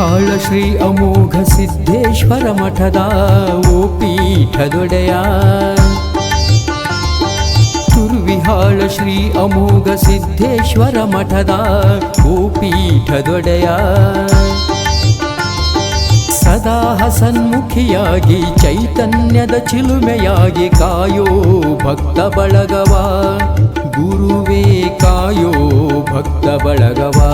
ಹಾಳ ಶ್ರೀ ಅಮೋಘ ಸಿದ್ದೇಶ್ವರ ಮಠದ ಓ ಪೀಠದೊಡೆಯ. ತುರುವಿಹಾಳ ಶ್ರೀ ಅಮೋಘ ಸಿದ್ದೇಶ್ವರ ಮಠದ ಓ ಪೀಠದೊಡೆಯ. ಸದಾ ಹಸನ್ಮುಖಿಯಾಗಿ ಚೈತನ್ಯದ ಚಿಲುಮೆಯಾಗಿ ಕಾಯೋ ಭಕ್ತ ಬಳಗವ. ಗುರುವೇ ಕಾಯೋ ಭಕ್ತ ಬಳಗವಾ.